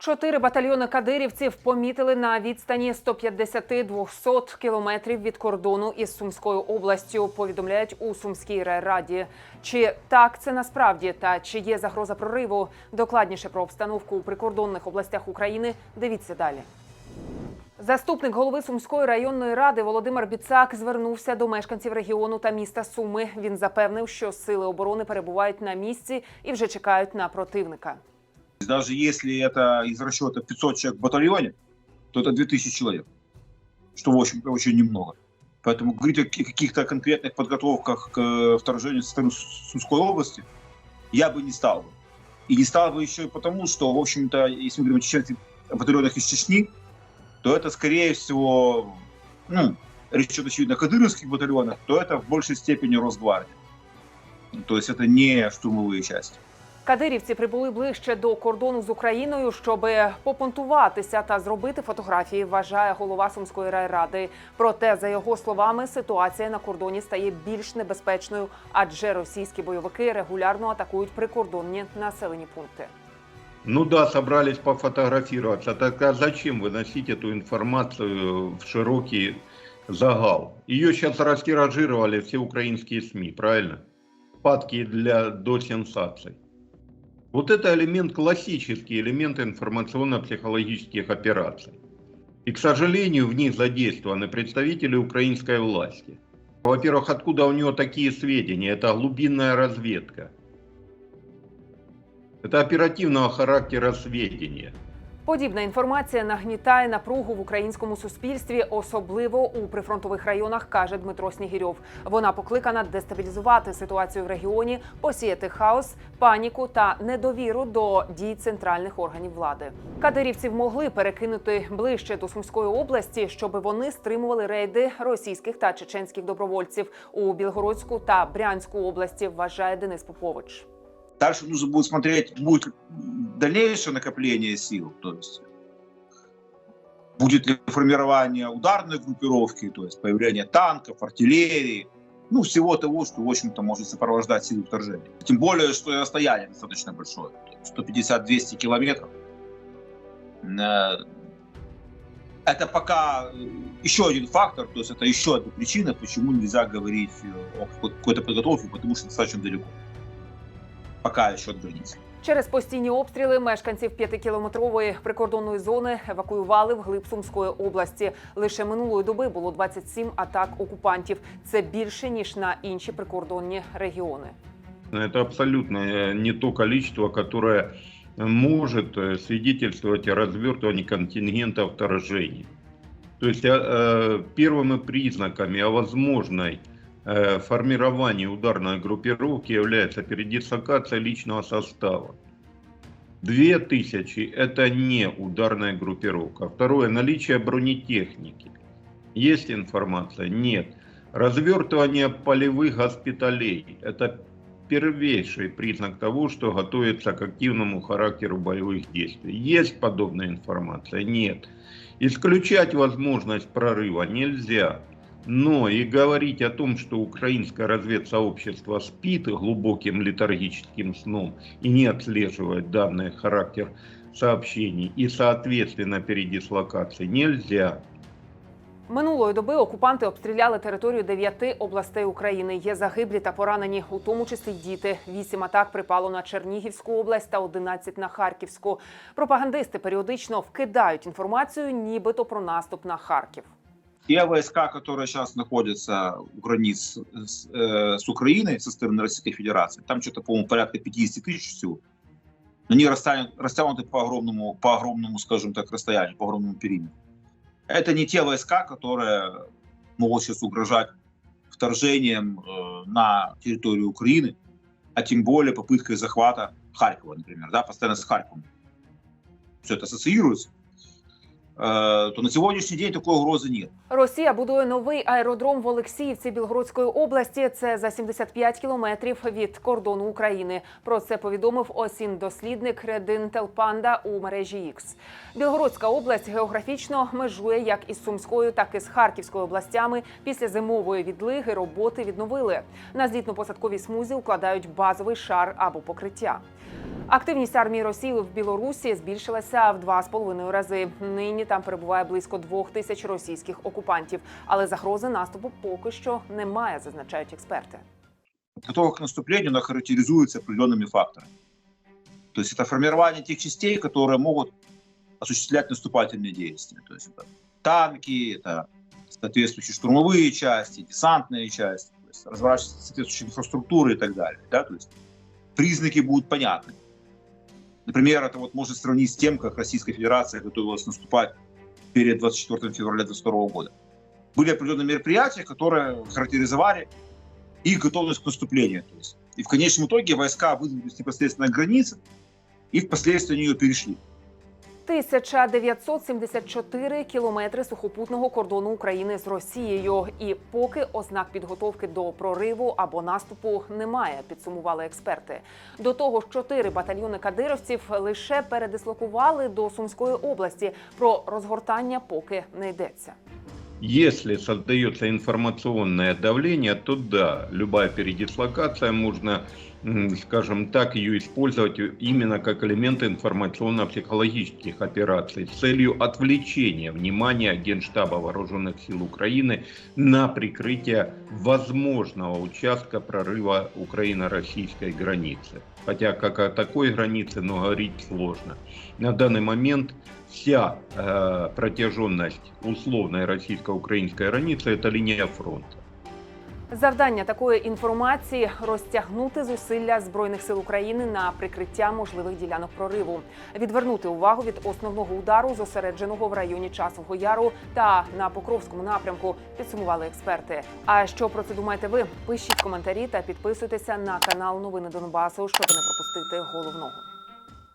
Чотири батальйони кадирівців помітили на відстані 150-200 кілометрів від кордону із Сумською областю. Повідомляють у Сумській райраді. Чи так це насправді та чи є загроза прориву? Докладніше про обстановку у прикордонних областях України. Дивіться далі. Заступник голови Сумської районної ради Володимир Біцак звернувся до мешканців регіону та міста Суми. Він запевнив, що сили оборони перебувають на місці і вже чекають на противника. Даже если это из расчета 500 человек в батальоне, то это 2000 человек, что, в общем-то, очень немного. Поэтому говорить о каких- каких-то конкретных подготовках к э, вторжению со стороны Сумской области я бы не стал. И не стал бы еще и потому, что, в общем-то, если мы говорим о чеченских батальонах из Чечни, то это, скорее всего, ну, речь идет, очевидно, о кадыровских батальонах, то это в большей степени Росгвардия. То есть это не штурмовые части. Кадирівці прибули ближче до кордону з Україною, щоб попонтуватися та зробити фотографії. Вважає голова Сумської райради. Проте, за його словами, ситуація на кордоні стає більш небезпечною, адже російські бойовики регулярно атакують прикордонні населені пункти. Ну да, собрались пофотографироваться. Так а зачем выносить эту информацию в широкий загал? Ее сейчас растиражировали все украинские СМИ, правильно? Падки для, до сенсаций. Вот это элемент, классический элемент информационно-психологических операций. И, к сожалению, в них задействованы представители украинской власти. Во-первых, откуда у него такие сведения? Это глубинная разведка. Это оперативного характера сведения. Подібна інформація нагнітає напругу в українському суспільстві, особливо у прифронтових районах, каже Дмитро Снігірьов. Вона покликана дестабілізувати ситуацію в регіоні, посіяти хаос, паніку та недовіру до дій центральних органів влади. Кадирівців могли перекинути ближче до Сумської області, щоб вони стримували рейди російських та чеченських добровольців у Білгородську та Брянську області. Вважає Денис Попович. Дальше нужно будет смотреть, будет дальнейшее накопление сил, то есть будет ли формирование ударной группировки, то есть появление танков, артиллерии, ну, всего того, что, в общем-то, может сопровождать силы вторжения. Тем более, что и расстояние достаточно большое, то есть 150-200 километров. Э, Это пока еще один фактор, то есть это еще одна причина, почему нельзя говорить о какой- какой-то подготовке, потому что достаточно далеко. Пока еще от границы. Через постійні обстріли мешканців п'ятикілометрової прикордонної зони евакуювали вглиб Сумської області. Лише минулої доби було 27 атак окупантів. Це більше ніж на інші прикордонні регіони. Это абсолютно э, не то количество, которое может э, свидетельствовать о развертывании контингента вторжений. То есть э, э, первыми признаками о возможной э, формировании ударной группировки является передислокация личного состава. Две тысячи – это не ударная группировка. Второе – наличие бронетехники. Есть информация? Нет. Развертывание полевых госпиталей – это первейший признак того, что готовится к активному характеру боевых действий. Есть подобная информация? Нет. Исключать возможность прорыва нельзя. Но и говорить о том, что украинское разведсообщество спит глубоким летаргическим сном и не отслеживает данный характер сообщений и, соответственно, передислокации нельзя. Минулої доби окупанти обстріляли територію дев'яти областей України. Є загиблі та поранені, у тому числі діти. Вісім атак припало на Чернігівську область та 11 на Харківську. Пропагандисти періодично вкидають інформацію, нібито про наступ на Харків. Те войска, которые сейчас находятся у границ с, э, с Украиной со стороны Российской Федерации, там что-то, по-моему, порядка 50 тысяч всего, они растянут, растянуты по огромному, по огромному, скажем так, расстоянию, по огромному периметру. Это не те войска, которые могут сейчас угрожать вторжением э, на территорию Украины, а тем более попыткой захвата Харькова, например, да, постоянно с Харьковом. Все это ассоциируется. Э, то на сегодняшний день такой угрозы нет. Росія будує новий аеродром в Олексіївці Білгородської області. Це за 75 кілометрів від кордону України. Про це повідомив осін дослідник Редин Телпанда у мережі X. Білгородська область географічно межує як із Сумською, так і з Харківською областями. Після зимової відлиги роботи відновили. На злітно-посадковій смузі укладають базовий шар або покриття. Активність армії Росії в Білорусі збільшилася в два з половиною рази. Нині там перебуває близько двох тисяч російських окупантів, але загрози наступу поки що немає, зазначають експерти. Подготовка к наступлению, она характеризуется определенными факторами. То есть это формирование тех частей, которые могут осуществлять наступательные действия. То есть это танки, это соответствующие штурмовые части, десантные части, то есть разворачивается соответствующая инфраструктура и так далее. Да? То есть признаки будут понятны. Например, это вот можно сравнить с тем, как Российская Федерация готовилась наступать перед 24 февраля 2022 года. Были определенные мероприятия, которые характеризовали их готовность к наступлению. То есть, и в конечном итоге войска выдвинулись непосредственно к границе и впоследствии нее перешли. 1974 кілометри сухопутного кордону України з Росією. І поки ознак підготовки до прориву або наступу немає, підсумували експерти. До того ж, чотири батальйони кадировців лише передислокували до Сумської області. Про розгортання поки не йдеться. Если создается информационное давление, то да, любая передислокация можно, м, скажем так, ее использовать именно как элемент информационно-психологических операций с целью отвлечения внимания Генштаба Вооруженных сил Украины на прикрытие возможного участка прорыва украино-российской границы. Хотя как о такой границе, но говорить сложно. На данный момент вся э, протяженность условной российско-украинской границы это линия фронта. Завдання такої інформації розтягнути зусилля збройних сил України на прикриття можливих ділянок прориву, відвернути увагу від основного удару, зосередженого в районі Часового Яру та на Покровському напрямку. Підсумували експерти. А що про це думаєте ви? Пишіть коментарі та підписуйтеся на канал Новини Донбасу, щоб не пропустити головного.